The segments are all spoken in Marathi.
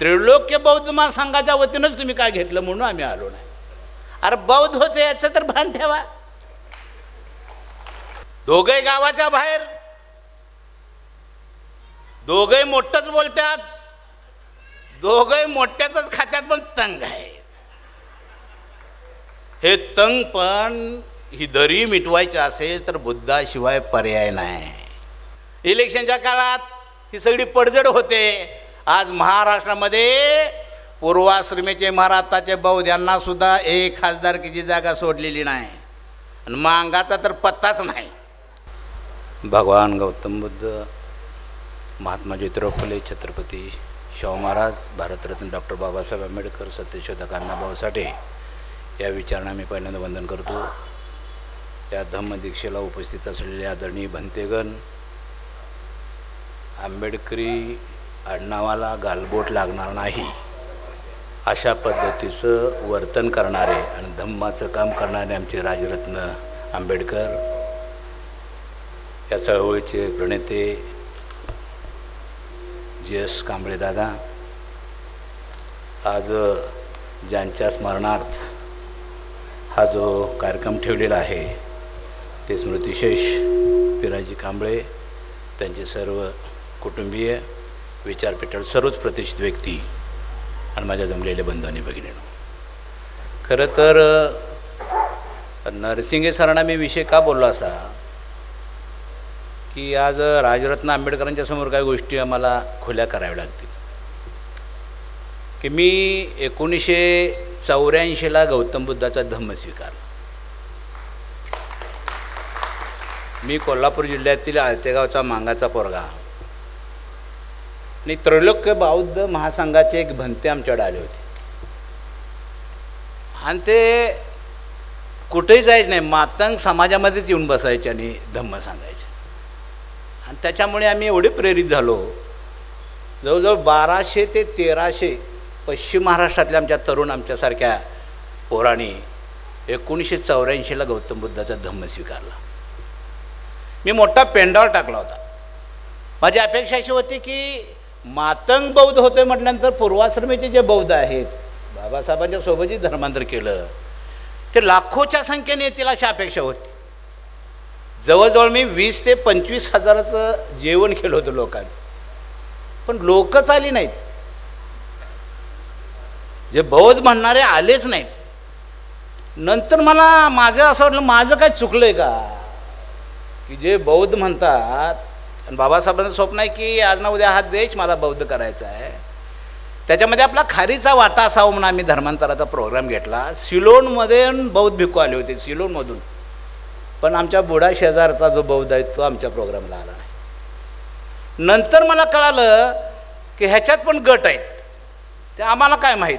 त्रिलोक्य बौद्ध महासंघाच्या वतीनंच तुम्ही काय घेतलं म्हणून आम्ही आलो नाही. अरे बौद्ध होते याचं तर भान ठेवा. दोघे गावाच्या बाहेर. दोघे मोठंच बोलतात दोघे मोठ्याच खात्यात पण तंग आहे. हे तंग पण ही दरी मिटवायची असेल तर बुद्धाशिवाय पर्याय नाही. इलेक्शनच्या काळात ही सगळी पडझड होते. आज महाराष्ट्रामध्ये पूर्वाश्रमीचे महाराष्ट्राचे बौद्ध सुद्धा एक खासदारकीची जागा सोडलेली नाही. आणि मांगाचा तर पत्ताच नाही. भगवान गौतम बुद्ध महात्मा ज्योतिराव फुले छत्रपती शाहू महाराज भारतरत्न डॉक्टर बाबासाहेब आंबेडकर सत्यशोधक अण्णाभाऊ साठे या विचारणा मी पहिल्यांदा वंदन करतो. या धम्मदीक्षेला उपस्थित असलेले आदरणीय भंतेगण आंबेडकरी आडनावाला गालबोट लागणार नाही. अशा पद्धतीचं वर्तन करणारे आणि धम्माचं काम करणारे आमचे राजरत्न आंबेडकर या चळवळीचे प्रणेते जी एस कांबळे दादा आज ज्यांच्या स्मरणार्थ हा जो कार्यक्रम ठेवलेला आहे ते स्मृतिशेष पिराजी कांबळे त्यांचे सर्व कुटुंबीय विचारपीठात सर्वच प्रतिष्ठित व्यक्ती आणि माझ्या जमलेल्या बंधूंनी भगिनीनं खरं तर नरसिंगे सरांना मी विषय का बोललो असा? की आज राजरत्न आंबेडकरांच्या समोर काही गोष्टी आम्हाला खुल्या कराव्या लागतील. की मी एकोणीसशे चौऱ्याऐंशीला गौतम बुद्धाचा धम्म स्वीकारला. मी कोल्हापूर जिल्ह्यातील आळतेगावचा मांगाचा पोरगा. आणि त्रैलोक्य बौद्ध महासंघाचे एक भंते आमच्याकडे आले होते. आणि ते कुठेही जायचं नाही मातंग समाजामध्येच येऊन बसायचे आणि धम्म सांगायचे. आणि त्याच्यामुळे आम्ही एवढे प्रेरित झालो. जवळजवळ बाराशे ते तेराशे पश्चिम महाराष्ट्रातल्या आमच्या तरुण आमच्यासारख्या पोरांनी एकोणीसशे चौऱ्याऐंशीला गौतम बुद्धाचा धम्म स्वीकारला. मी मोठा पेंडॉल टाकला होता. माझी अपेक्षा अशी होती की मातंग बौद्ध होते म्हटल्यानंतर पूर्वाश्रमीचे जे बौद्ध आहेत बाबासाहेबांच्या सोबत जे धर्मांतर केलं. ते लाखोच्या संख्येने येतील अशी अपेक्षा होती. जवळजवळ मी वीस ते पंचवीस हजाराचं जेवण केलं होतं लोकांचं. पण लोकच आली नाहीत. जे बौद्ध म्हणणारे आलेच नाहीत. नंतर मला माझं असं वाटलं माझं काय चुकलंय का? की जे बौद्ध म्हणतात आणि बाबासाहेबांचं स्वप्न आहे की आज ना उद्या हा देश मला बौद्ध करायचा आहे. त्याच्यामध्ये आपला खारीचा वाटा असावा म्हणून आम्ही धर्मांतराचा प्रोग्राम घेतला. सिलोनमध्ये बौद्ध भिक्खू आले होते सिलोनमधून. पण आमच्या बुडा शेजारचा जो बौद्ध आहे तो आमच्या प्रोग्रामला आला नाही. नंतर मला कळालं की ह्याच्यात पण गट आहेत. ते आम्हाला काय माहीत?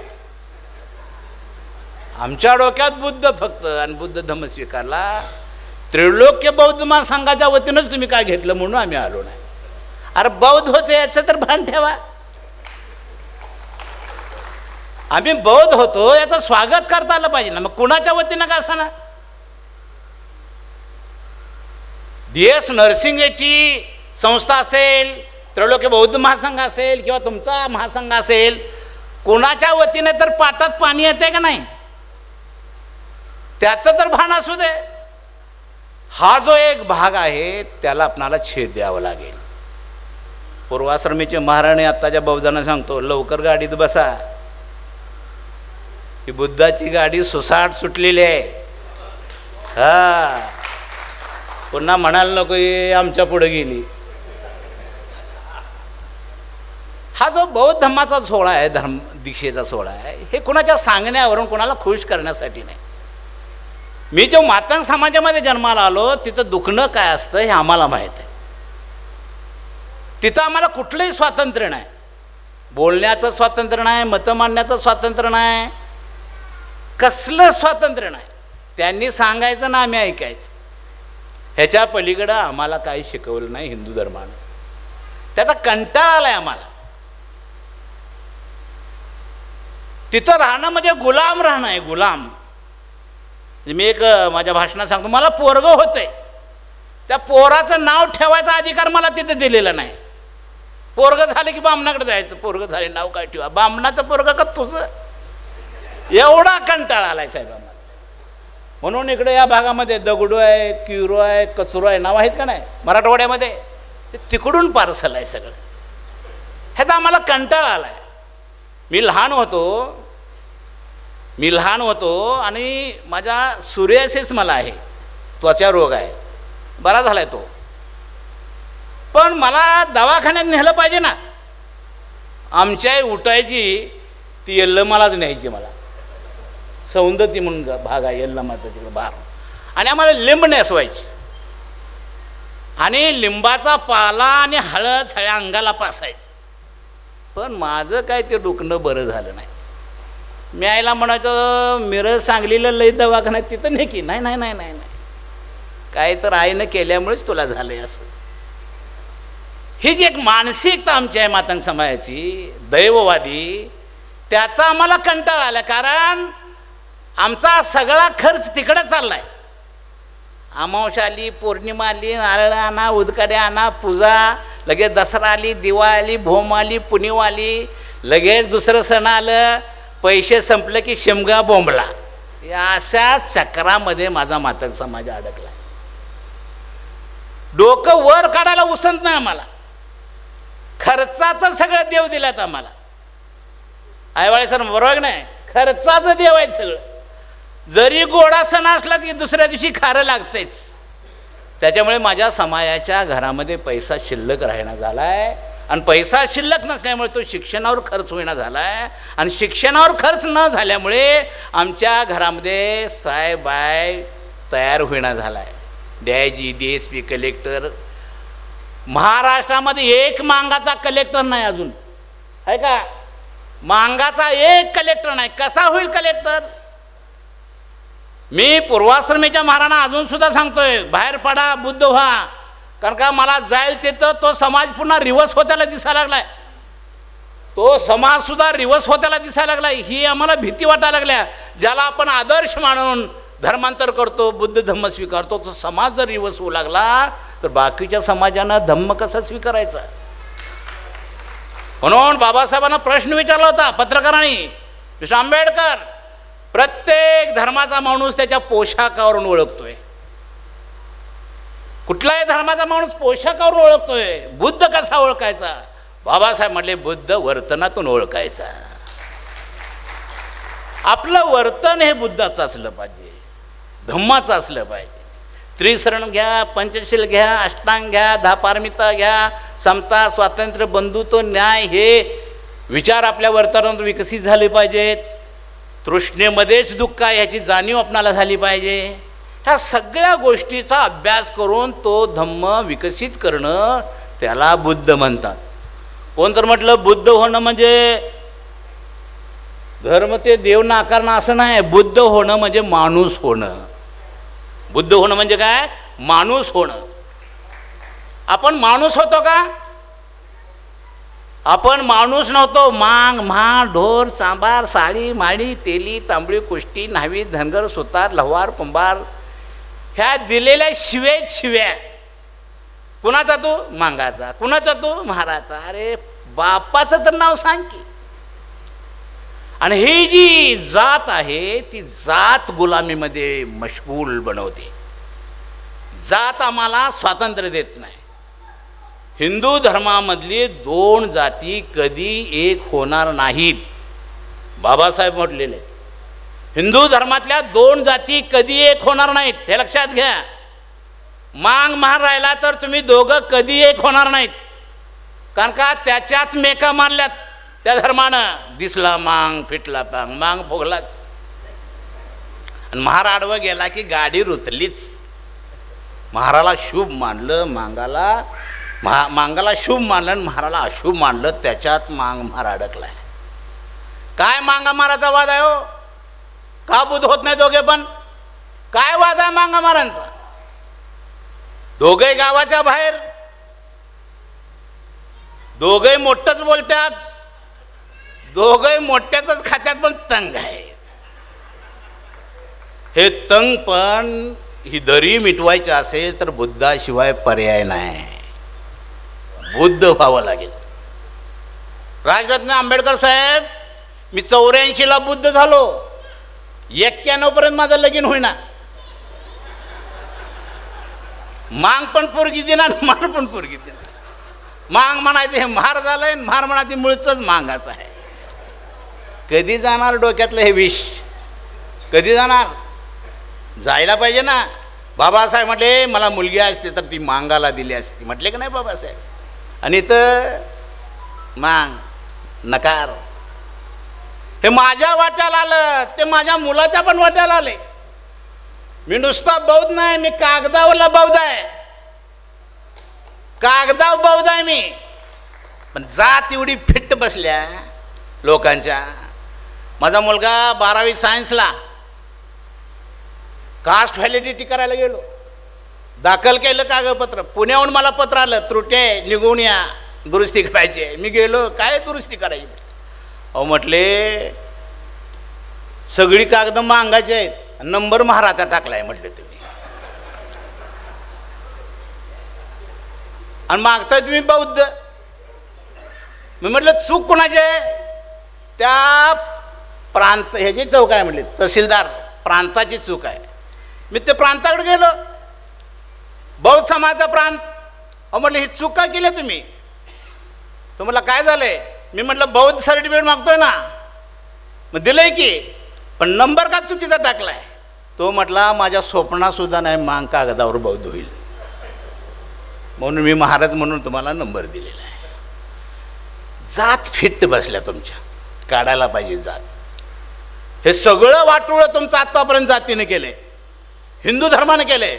आमच्या डोक्यात बुद्ध फक्त आणि बुद्ध धम्म स्वीकारला. त्रिलोक्य बौद्ध महासंघाच्या वतीनंच तुम्ही काय घेतलं म्हणून आम्ही आलो नाही. अरे बौद्ध होते याचं तर भान ठेवा. आम्ही बौद्ध होतो याचं स्वागत करता आलं पाहिजे ना. मग कुणाच्या वतीनं का असं ना? डी एस नर्सिंगची संस्था असेल त्रैलोक्य बौद्ध महासंघ असेल किंवा तुमचा महासंघ असेल कोणाच्या वतीने तर पाटात पाणी येते का नाही? त्याचं तर भान असू दे. हा जो एक भाग आहे त्याला आपणाला छेद द्यावा लागेल. पूर्वाश्रमीचे महाराणे आत्ताच्या बौद्धांना सांगतो लवकर गाडीत बसा. ही बुद्धाची गाडी सुसाट सुटलेली आहे. हा. पुन्हा म्हणायला नको "हे आमच्या पुढे गेली. हा जो बौद्ध धर्माचा सोहळा आहे धर्म दीक्षेचा सोहळा आहे हे कुणाच्या सांगण्यावरून कुणाला खुश करण्यासाठी नाही. मी जो मातंग समाजामध्ये जन्माला आलो तिथं दुखणं काय असतं हे आम्हाला माहीत आहे. तिथं आम्हाला कुठलंही स्वातंत्र्य नाही. बोलण्याचं स्वातंत्र्य नाही मतं मांडण्याचं स्वातंत्र्य नाही. कसलं स्वातंत्र्य नाही. त्यांनी सांगायचं ना आम्ही ऐकायचं. ह्याच्या पलीकडं आम्हाला काही शिकवलं नाही हिंदू धर्मानं. त्याचा कंटाळा आलाय आम्हाला. तिथं राहणं म्हणजे गुलाम राहणं आहे गुलाम. म्हणजे मी एक माझ्या भाषणात सांगतो मला पोरग होतंय. त्या पोराचं नाव ठेवायचा अधिकार मला तिथे दिलेला नाही. पोरग झालं की बामणाकडे जायचं. पोरग झाले नाव काय ठेवा. बामणाचं पोरग का तुझं? एवढा कंटाळा आलाय साहेब आम्हाला. म्हणून इकडे या भागामध्ये दगडू आहे किरो आहे कचरो आहे नाव आहेत का नाही? मराठवाड्यामध्ये. ते तिकडून पार्सल आहे सगळं. ह्याचा आम्हाला कंटाळा आलाय. मी लहान होतो मी लहान होतो आणि माझा सूर्यासिस मला आहे. त्वचा रोग आहे. बरा झालाय तो. पण मला दवाखान्यात नेलं पाहिजे ना. आमच्या आई उठायची ती यल्लमालाच न्यायची मला. सौंदती म्हणून भाग आहे यल्लमाचा तिकडे बार. आणि आम्हाला लिंब नेसवायची आणि लिंबाचा पाला आणि हळद सगळ्या अंगाला पासायची. पण माझं काय ते डुकणं बरं झालं नाही. मी आईला म्हणायचं मिरज सांगलीला लई दवाखान्यात तिथं नाही की? नाही नाही नाही नाही नाही. काय तर आईनं केल्यामुळेच तुला झालंय असं. ही जी एक मानसिकता आमची आहे मातंग समाजाची दैववादी. त्याचा आम्हाला कंटाळा आला कारण आमचा सगळा खर्च तिकडे चाललाय. अमावस्या आली पौर्णिमा आली नारळ आणा उदकाडे आणा पूजा लगेच दसरा आली दिवाळी आली भोम आली पुणिव आली लगेच दुसरं सण आलं पैसे संपले की शिमगा बोंबला. या अशा चक्रामध्ये माझा मातक समाज अडकला. डोकं वर काढायला उसंत नाही आम्हाला. खर्चाचं सगळं देव दिलात आम्हाला. आयवाळे सर बरोबर नाही? खर्चाचं देव आहे सगळं. जरी गोडा सण असला की दुसऱ्या दिवशी खारं लागतेच त्याच्यामुळे माझ्या समाजाच्या घरामध्ये पैसा शिल्लक राहणं झालाय. आणि पैसा शिल्लक नसल्यामुळे तो शिक्षणावर खर्च होईना झालाय. आणि शिक्षणावर खर्च न झाल्यामुळे आमच्या घरामध्ये साहेबाय तयार होईना झालाय. डॅजी डी एस पी कलेक्टर. महाराष्ट्रामध्ये एक मांगाचा कलेक्टर नाही अजून. आहे का? मांगाचा एक कलेक्टर नाही. कसा होईल कलेक्टर? मी पूर्वाश्रमीच्या महाराणा अजून सुद्धा सांगतोय बाहेर पडा बुद्ध व्हा. कारण का मला जाईल तिथं तो समाज पुन्हा रिव्हर्स होत्याला दिसायला लागलाय. तो समाज सुद्धा रिवर्स होत्याला दिसायला लागलाय. ही आम्हाला भीती वाटायला लागल्या. ज्याला आपण आदर्श मानून धर्मांतर करतो बुद्ध धम्म स्वीकारतो तो समाज जर रिव्हर्स होऊ लागला तर बाकीच्या समाजानं धम्म कसा स्वीकारायचा? म्हणून बाबासाहेबांना प्रश्न विचारला होता पत्रकारांनी कृष्ण आंबेडकर प्रत्येक धर्माचा माणूस त्याच्या पोशाखावरून ओळखतोय. कुठलाही धर्माचा माणूस पोषाखावर ओळखतोय. बुद्ध कसा ओळखायचा? बाबासाहेब म्हटले बुद्ध वर्तनातून ओळखायचा. आपलं वर्तन हे बुद्धाचं असलं पाहिजे. धम्माचं असलं पाहिजे. त्रिसरण घ्या पंचशील घ्या अष्टांग घ्या धापारमिता घ्या समता स्वातंत्र्य बंधुत्व न्याय हे विचार आपल्या वर्तनात विकसित झाले पाहिजेत. तृष्णेमध्येच दुःख आहे ह्याची जाणीव आपणाला झाली पाहिजे. त्या सगळ्या गोष्टीचा अभ्यास करून तो धम्म विकसित करणं त्याला बुद्ध म्हणतात. कोण तर म्हटलं बुद्ध होणं म्हणजे धर्म ते देव नाकारणं असं नाही बुद्ध होणं म्हणजे माणूस होणं. बुद्ध होणं म्हणजे काय? माणूस होणं. आपण माणूस होतो का? आपण माणूस नव्हतो. मांग म्हा ढोर चांबार साळी माळी तेली तांबडी कुष्टी न्हावी धनगर सुतार लव्हार कुंभार ह्या दिलेल्या शिव्या शिव्या. कुणाचा तू? मांगाचा. कुणाचा तू? महाराचा. अरे बापाचं तर नाव सांग की. आणि ही जी जात आहे ती जात गुलामीमध्ये मशगूल बनवते. जात आम्हाला स्वातंत्र्य देत नाही. हिंदू धर्मामधली दोन जाती कधी एक होणार नाहीत. बाबासाहेब म्हटलेले. आहेत. हिंदू धर्मातल्या दोन जाती कधी एक होणार नाहीत हे लक्षात घ्या. मांग महार राहिला तर तुम्ही दोघं कधी एक होणार नाहीत. कारण का? त्याच्यात मेका मारल्यात. त्या धर्मानं दिसला मांग फिटला पांग मांग भोगलाच. आणि महार आडवं गेला की गाडी रुतलीच. महाराला शुभ मानलं मांगाला महा मांगाला शुभ मानलं आणि महाराला अशुभ मानलं त्याच्यात मांग महार अडकलाय काय मांगा माराचा वाद आहे हो? का होत नाही दोघे पण. काय वाद आहे मांगा मारांचा? दोघे गावाच्या बाहेर. दोघे मोठंच बोलतात. दोघे मोठ्याच खात्यात पण तंग आहे. हे तंग पण ही दरी मिटवायची असेल तर बुद्धाशिवाय पर्याय नाही. बुद्ध व्हावं लागेल. राजरत्न आंबेडकर साहेब मी चौऱ्याऐंशीला बुद्ध झालो. एक्क्याण्णव पर्यंत माझं लगीन होईना. मांग पण पोरगी देणार मार पण पोरगी देणार मांग म्हणायचं हे मार झालंय आणि मार म्हणायचं मुळचंच मांगाचं आहे. कधी जाणार डोक्यातलं हे विष? कधी जाणार? जायला पाहिजे ना. बाबासाहेब म्हटले मला मुलगी असते तर ती मांगाला दिली असती. म्हटले की नाही बाबासाहेब? आणि तर मांग नकार. हे माझ्या वाट्याला आलं ते माझ्या मुलाच्या पण वाट्याला आले. मी नुसता बौद्ध नाही मी कागदावरला बौद्ध आहे. कागदाव बौद्ध आहे मी. पण जात एवढी फिट्ट बसल्या लोकांच्या. माझा मुलगा बारावी सायन्सला. कास्ट व्हॅलिडिटी करायला गेलो. दाखल केलं कागदपत्र. पुण्याहून मला पत्र आलं त्रुटे निघून या. दुरुस्ती करायची आहे. मी गेलो काय दुरुस्ती करायची? अहो म्हटले सगळी कागद मागायची आहेत. नंबर महाराजा टाकलाय म्हटले तुम्ही. आणि मागताय तुम्ही बौद्ध. मी म्हटलं चूक कोणाची आहे? त्या प्रांत ह्याची चौक आहे म्हटले तहसीलदार प्रांताची चूक आहे. मी ते प्रांताकडे गेलो. बौद्ध समाजाचा प्रांत. अहो म्हटलं ही चूक का केली तुम्ही? तुम्हाला काय झालंय? मी म्हटलं बौद्ध सर्टिफिकेट मागतोय ना. मग दिलंय की पण नंबर का चुकीचा टाकलाय? तो म्हटला माझ्या स्वप्नासुद्धा नाही मांग कागदावर बौद्ध होईल. म्हणून मी महाराज म्हणून तुम्हाला नंबर दिलेला आहे. जात फिट्ट बसल्या तुमच्या. काढायला पाहिजे जात. हे सगळं वाटोळं तुमचं आत्तापर्यंत जातीने केले. हिंदू धर्माने केले.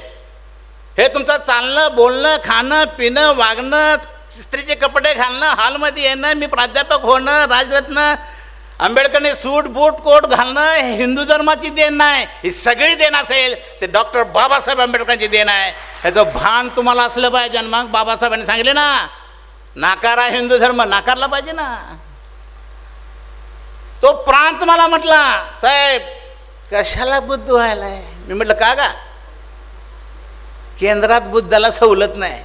हे तुमचं चालणं बोलणं खाणं पिणं वागणं स्त्रीचे कपडे घालणं हॉलमध्ये येणं मी प्राध्यापक होणं राजरत्न आंबेडकरने सूट बूट कोट घालणं हे हिंदू धर्माची देण नाही ही सगळी देण असेल ते डॉक्टर बाबासाहेब आंबेडकरांची देण आहे. ह्याचं भान तुम्हाला असलं पाहिजे मग बाबासाहेबांनी सांगितले ना नाकारा हिंदू धर्म नाकारला पाहिजे ना. तो प्रांत मला म्हटला साहेब कशाला बुद्ध व्हायलाय मी म्हटलं का गा? केंद्रात बुद्धाला सवलत नाही.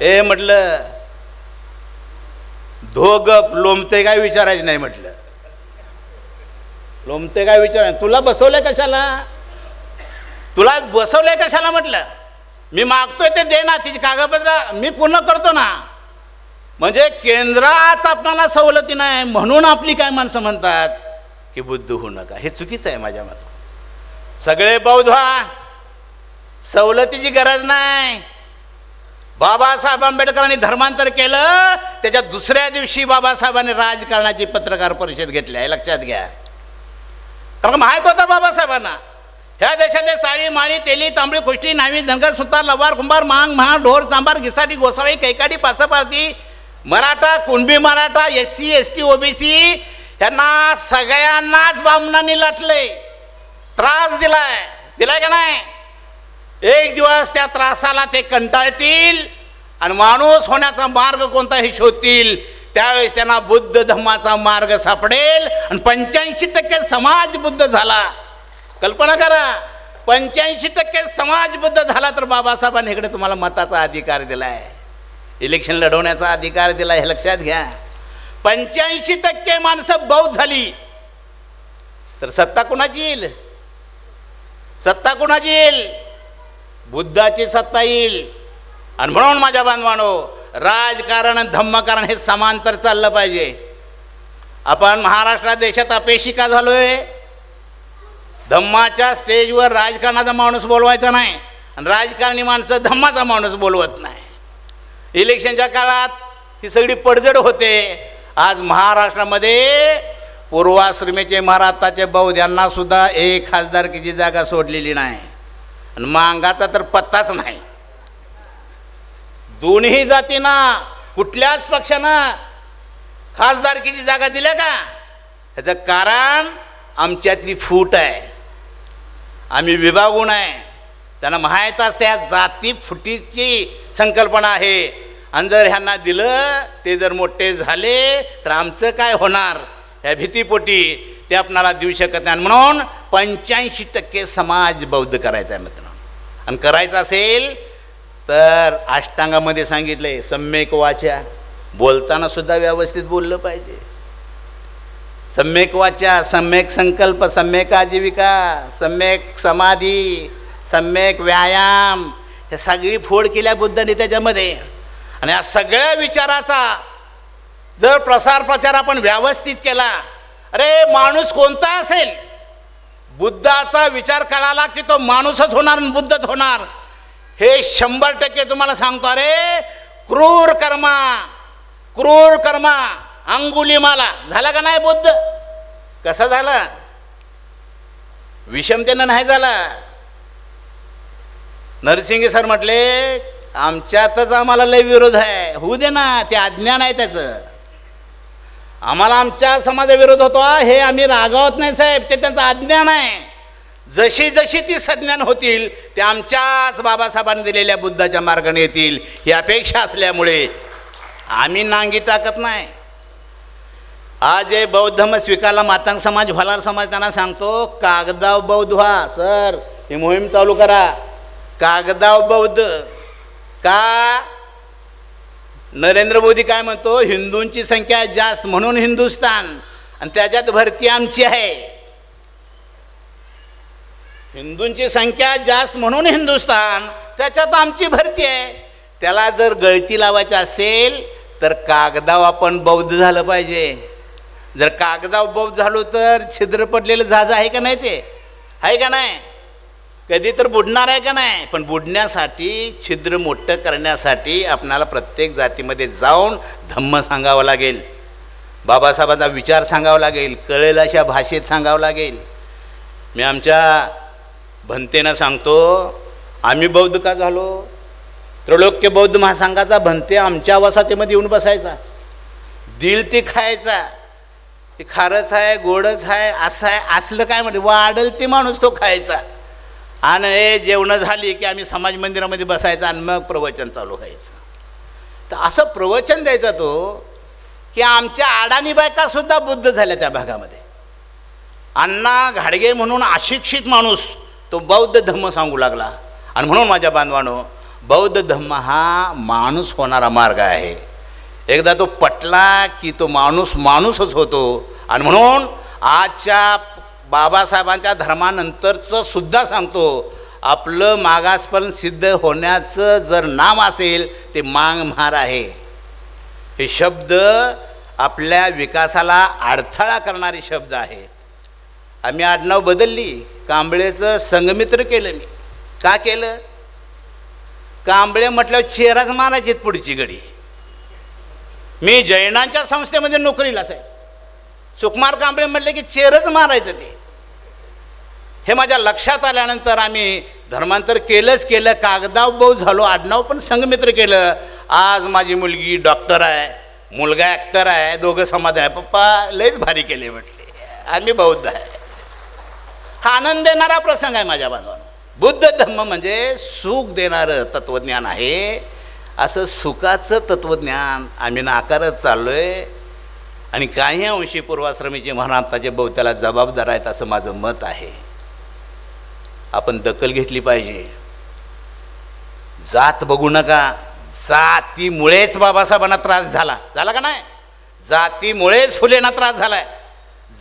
हे म्हटलं धोगप लोमते काय विचारायचं नाही म्हटलं. लोमते काय विचार तुला बसवलंय कशाला? तुला बसवलंय कशाला म्हटलं? मी मागतोय ते दे ना तिची कागदपत्र. मी पूर्ण करतो ना. म्हणजे केंद्रात आपणाला सवलती नाही म्हणून आपली काय माणसं म्हणतात की बुद्ध होऊ नका. हे चुकीचं आहे माझ्या मत. सगळे बौद्ध सवलतीची गरज नाही. बाबासाहेब आंबेडकरांनी धर्मांतर केलं त्याच्या दुसऱ्या दिवशी बाबासाहेबांनी राजकारणाची पत्रकार परिषद घेतली आहे. लक्षात घ्या. कारण माहीत होतं बाबासाहेबांना ह्या देशातले साडी माळी तेली तांबडी खुष्टी नावी धनगर सुतार लवार कुंभार मांग महा ढोर चांबार घिसाटी गोसावी कैकाडी पासपारती Maratha Kunbi Maratha S C S T OBC यांना सगळ्यांनाच बामणांनी लाटले त्रास दिलाय. दिलाय का नाही? एक दिवस त्या त्रासाला ते कंटाळतील आणि माणूस होण्याचा मार्ग कोणताही शोधतील. त्यावेळेस त्यांना बुद्ध धम्माचा मार्ग सापडेल आणि पंच्याऐंशी टक्के समाज बुद्ध झाला. कल्पना करा पंच्याऐंशी टक्के समाज बुद्ध झाला तर बाबासाहेबांनी इकडे तुम्हाला मताचा अधिकार दिलाय. इलेक्शन लढवण्याचा अधिकार दिला हे लक्षात घ्या. पंच्याऐंशी टक्के माणसं बौद्ध झाली. तर सत्ता कुणाची येईल? सत्ता कुणाची येईल? बुद्धाची सत्ता येईल. आणि म्हणून माझ्या बांधवानो राजकारण आणि धम्मकारण हे समांतर चाललं पाहिजे. आपण महाराष्ट्रात देशात अपेशी का झालोय? धम्माच्या स्टेजवर राजकारणाचा माणूस बोलवायचा नाही. आणि राजकारणी माणसं धम्माचा माणूस बोलवत नाही. इलेक्शनच्या काळात ही सगळी पडझड होते. आज महाराष्ट्रामध्ये पूर्वाश्रमेचे महाराष्ट्राचे बौद्ध यांना सुद्धा एक खासदारकीची जागा सोडलेली नाही. आणि मांगाचा तर पत्ताच नाही. दोन्ही जातींना कुठल्याच पक्षानं खासदारकीची जागा दिल्या का? ह्याचं कारण आमच्यातली फूट आहे. आम्ही विभागून आहे. त्यांना माहीत असते ह्या जाती फुटीची संकल्पना आहे. आणि जर ह्यांना दिलं ते जर मोठे झाले तर आमचं काय होणार? ह्या भीतीपोटी ते आपणाला देऊ शकत नाही. म्हणून पंच्याऐंशी टक्के समाज बौद्ध करायचा आहे मित्रांनो. आणि करायचं असेल तर अष्टांगामध्ये सांगितलंय सम्यक वाचा. बोलताना सुद्धा व्यवस्थित बोललं पाहिजे. सम्यक वाचा सम्यक संकल्प सम्यक आजीविका सम्यक समाधी सम्यक व्यायाम. हे सगळी फोड केल्या बुद्धाने त्याच्यामध्ये. आणि या सगळ्या विचाराचा जर प्रसार प्रचार आपण व्यवस्थित केला अरे माणूस कोणता असेल? बुद्धाचा विचार कळाला की तो माणूसच होणार आणि बुद्धच होणार? हे शंभर टक्के तुम्हाला सांगतो अरे क्रूर कर्मा क्रूर कर्मा अंगुलीमाला झाला का नाही बुद्ध? कसं झालं? विषमतेनं नाही झालं? नरसिंगे सर म्हटले आमच्यातच आम्हाला लय विरोध आहे. होऊ दे ना ते अज्ञान आहे त्याचं. आम्हाला आमच्या समाजाविरोध होतो. हे आम्ही रागावत नाही साहेब. ते त्यांचं अज्ञान आहे. जशी जशी ती संज्ञान होतील ते आमच्याच बाबासाहेबांनी दिलेल्या बुद्धाच्या मार्गाने येतील. ही अपेक्षा असल्यामुळे आम्ही नांगी टाकत नाही. आज हे बौद्ध मग स्वीकारला मातांग समाज भलार समाज त्यांना सांगतो कागदाव बौद्ध व्हा सर. ही मोहीम चालू करा. कागदाव बौद्ध. का? नरेंद्र मोदी काय म्हणतो हिंदूंची संख्या जास्त म्हणून हिंदुस्तान आणि त्याच्यात भरती आमची आहे. हिंदूंची संख्या जास्त म्हणून हिंदुस्तान त्याच्यात आमची भरती आहे. त्याला जर गळती लावायची असेल तर कागदाव आपण बौद्ध झालं पाहिजे. जर कागदाव बौद्ध झालो तर छिद्र पडलेलं जहाज आहे का नाही ते? आहे का नाही? कधी तर बुडणार आहे का नाही? पण बुडण्यासाठी छिद्र मोठं करण्यासाठी आपणाला प्रत्येक जातीमध्ये जाऊन धम्म सांगावं लागेल. बाबासाहेबांचा विचार सांगावा लागेल. कळेल अशा भाषेत सांगावं लागेल. मी आमच्या भंतेनं सांगतो आम्ही बौद्ध का झालो? त्रैलोक्य बौद्ध महासंघाचा भंते आमच्या वसाहतीमध्ये येऊन बसायचा. दिल ते खायचा. ते खारच आहे गोडच आहे असं आहे असलं काय म्हणजे वाढल ते माणूस तो खायचा. आणि हे जेवणं झाली की आम्ही समाज मंदिरामध्ये बसायचं आणि मग प्रवचन चालू व्हायचं. तर असं प्रवचन द्यायचा तो की आमच्या आडाणी बायकासुद्धा बुद्ध झाल्या त्या भागामध्ये. अण्णा घाडगे म्हणून अशिक्षित माणूस तो बौद्ध धम्म सांगू लागला. आणि म्हणून माझ्या बांधवानो बौद्ध धम्म हा माणूस होणारा मार्ग आहे. एकदा तो पटला की तो माणूस माणूसच होतो. आणि म्हणून आजच्या बाबासाहेबांच्या धर्मानंतरचं सुद्धा सांगतो आपलं मागासपण सिद्ध होण्याचं जर नाम असेल ते मांग मार आहे. हे शब्द आपल्या विकासाला अडथळा करणारे शब्द आहेत आम्ही आडनाव बदलली कांबळेचं संगमित्र केलं मी. का केलं? कांबळे म्हटल्यावर चेहराच मारायची पुढची गडी. मी जैनांच्या संस्थेमध्ये नोकरीलाच आहे. सुकुमार कांबळे म्हटले की चेरच मारायचं ते. हे माझ्या लक्षात आल्यानंतर आम्ही धर्मांतर केलंच केलं कागदाव बहु झालो आडनाव पण संगमित्र केलं. आज माझी मुलगी डॉक्टर आहे मुलगा ॲक्टर आहे दोघं समाज आहे. पप्पा लयच भारी केले म्हटले. आम्ही बौद्ध आहे. हा आनंद देणारा प्रसंग आहे माझ्या बांधवांना. बुद्ध धम्म म्हणजे सुख देणारं तत्त्वज्ञान आहे. असं सुखाचं तत्त्वज्ञान आम्ही नाकारत चाललो आहे आणि काही अंशी पूर्वाश्रमीचे महाराष्ट्राचे बहुत्याला जबाबदार आहेत असं माझं मत आहे. आपण दखल घेतली पाहिजे. जात बघू नका. जातीमुळेच बाबासाहेबांना त्रास झाला. झाला का नाही? जातीमुळेच फुलेंना त्रास झालाय.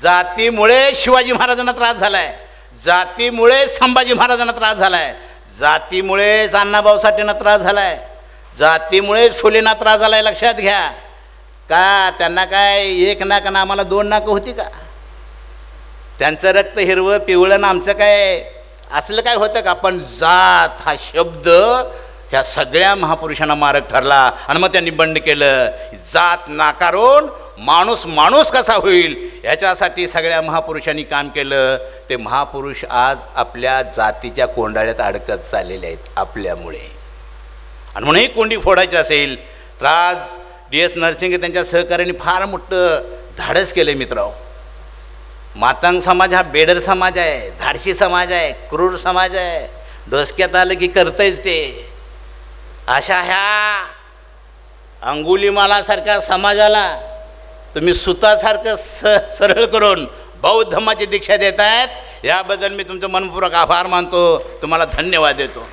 जातीमुळे शिवाजी महाराजांना त्रास झालाय. जातीमुळे संभाजी महाराजांना त्रास झालाय. जातीमुळेच अण्णाभाऊ साठेंना त्रास झालाय. जातीमुळेच फुलेंना त्रास झालाय लक्षात घ्या. का त्यांना काय एक नाक ना आम्हाला दोन नाकं होती का? त्यांचं रक्त हिरवं पिवळं ना आमचं काय? असलं काय होतं का? पण जात हा शब्द ह्या सगळ्या महापुरुषांना मारक ठरला आणि मग त्यांनी बंड केलं. जात नाकारून माणूस माणूस कसा होईल? ह्याच्यासाठी सगळ्या महापुरुषांनी काम केलं. ते महापुरुष आज आपल्या जातीच्या कोंडाळ्यात अडकत चाललेले आहेत आपल्यामुळे. आणि म्हणूनही कोंडी फोडायची असेल तर आज डी एस नरसिंग त्यांच्या सहकार्याने फार मोठं धाडस केलं मित्रांनो. मातांग समाज हा बेडर समाज आहे धाडशी समाज आहे क्रूर समाज आहे. डोसक्यात आलं की करतंयच ते. अशा ह्या अंगुलीमालासारख्या समाजाला तुम्ही सुतासारखं स सरळ करून बौद्ध धर्माची दीक्षा देत आहेत याबद्दल मी तुमचं मनपूर्वक आभार मानतो तुम्हाला धन्यवाद देतो.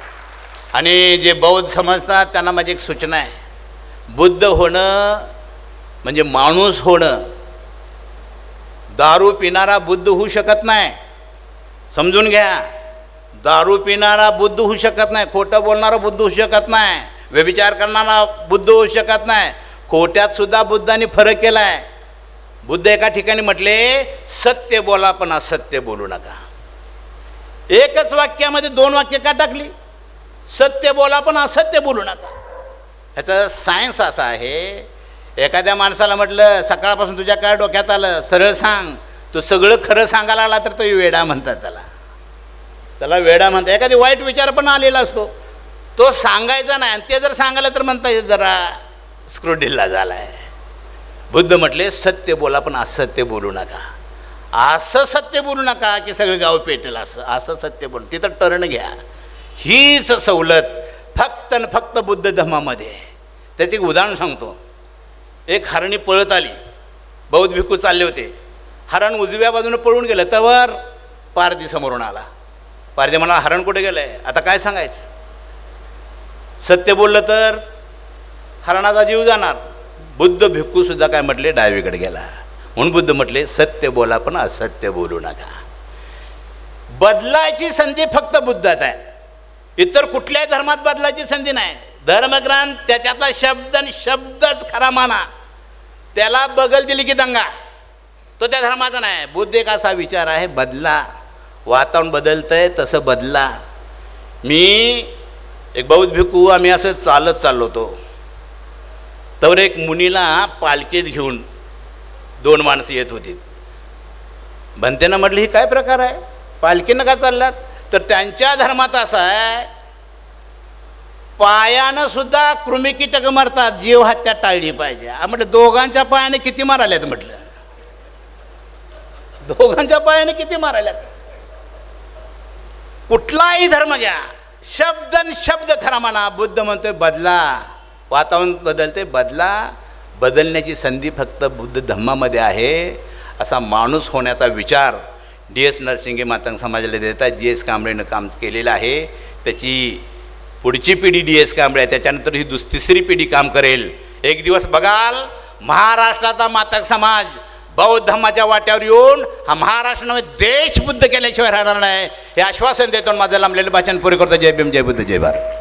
आणि जे बौद्ध समजतात त्यांना माझी एक सूचना आहे. बुद्ध होणं म्हणजे माणूस होणं. दारू पिणारा बुद्ध होऊ शकत नाही. समजून घ्या. दारू पिणारा बुद्ध होऊ शकत नाही. खोटं बोलणारा बुद्ध होऊ शकत नाही. व्यभिचार करणारा बुद्ध होऊ शकत नाही. खोट्यात सुद्धा बुद्धाने फरक केला आहे बुद्ध एका ठिकाणी म्हटले सत्य बोला पण असत्य बोलू नका. एकच वाक्यामध्ये दोन वाक्य का टाकली? सत्य बोला पण असत्य बोलू नका. ह्याचं सायन्स असं आहे. एखाद्या माणसाला म्हटलं सकाळपासून तुझ्या काय डोक्यात आलं? सरळ सांग. तो सगळं खरं सांगायला आला तर तो वेडा म्हणतात त्याला. त्याला वेडा म्हणतात. एखादी वाईट विचार पण आलेला असतो. तो सांगायचा नाही आणि ते जर सांगायला तर म्हणता येत जरा स्क्रोडिल्ला झालाय. बुद्ध म्हटले सत्य बोला पण असत्य बोलू नका. असं सत्य बोलू नका की सगळं गाव पेटेल असं. असं सत्य बोल. तिथं टर्न घ्या. हीच सवलत फक्त आणि फक्त बुद्ध धर्मामध्ये. आहे. त्याचे एक उदाहरण सांगतो. एक हरणी पळत आली. बौद्ध भिक्खू चालले होते. हरण उजव्या बाजूने पळून गेलं. तवर पारधी समोरून आला. पारधी म्हणाला हरण कुठे गेलंय? आता काय सांगायचं? सत्य बोललं तर हरणाचा जीव जाणार. बुद्ध भिक्खूसुद्धा काय म्हटले? डावीकडे गेला. म्हणून बुद्ध म्हटले सत्य बोला पण असत्य बोलू नका. बदलायची संधी फक्त बुद्धात आहे. इतर कुठल्याही धर्मात बदलायची संधी नाही. धर्मग्रंथ त्याच्यातला शब्द आणि शब्दच खरा माना. त्याला बगल दिली की दंगा. तो त्या धर्माचा नाही. बुद्ध एक असा विचार आहे बदला. वातावरण बदलतंय तसं बदला. मी एक बौद्ध भिक्खू आम्ही असं चालत चाललो होतो. तर एक मुनीला पालखीत घेऊन दोन माणसं येत होती. भंतेनं म्हटलं ही काय प्रकार आहे? पालखीनं का चाललात? तर त्यांच्या धर्मात असा आहे पायानं सुद्धा कृमी कीटक मरतात जीव हत्या टाळली पाहिजे. म्हटलं दोघांच्या पायाने किती माराल्यात म्हटलं? दोघांच्या पायाने किती माराल्यात कुठलाही धर्म घ्या. शब्द आणि शब्द खरा म्हणा. बुद्ध म्हणतोय बदला. वातावरण बदलते बदला. बदलण्याची संधी फक्त बुद्ध धम्मामध्ये आहे. असा माणूस होण्याचा विचार डी एस नरसिंगे मातंग समाजाला देतात. जी एस कांबळेनं काम केलेलं आहे. त्याची पुढची पिढी डी एस कांबळे आहे. त्याच्यानंतर ही दुस तिसरी पिढी काम करेल. एक दिवस बघाल महाराष्ट्राचा मातक समाज बौद्ध धर्माच्या वाट्यावर येऊन हा महाराष्ट्र देश बुद्ध केल्याशिवाय राहणार नाही. हे आश्वासन देतो माझं लांबलेलं भाषण पुरे करतो. जय भीम जय बुद्ध जय भारत.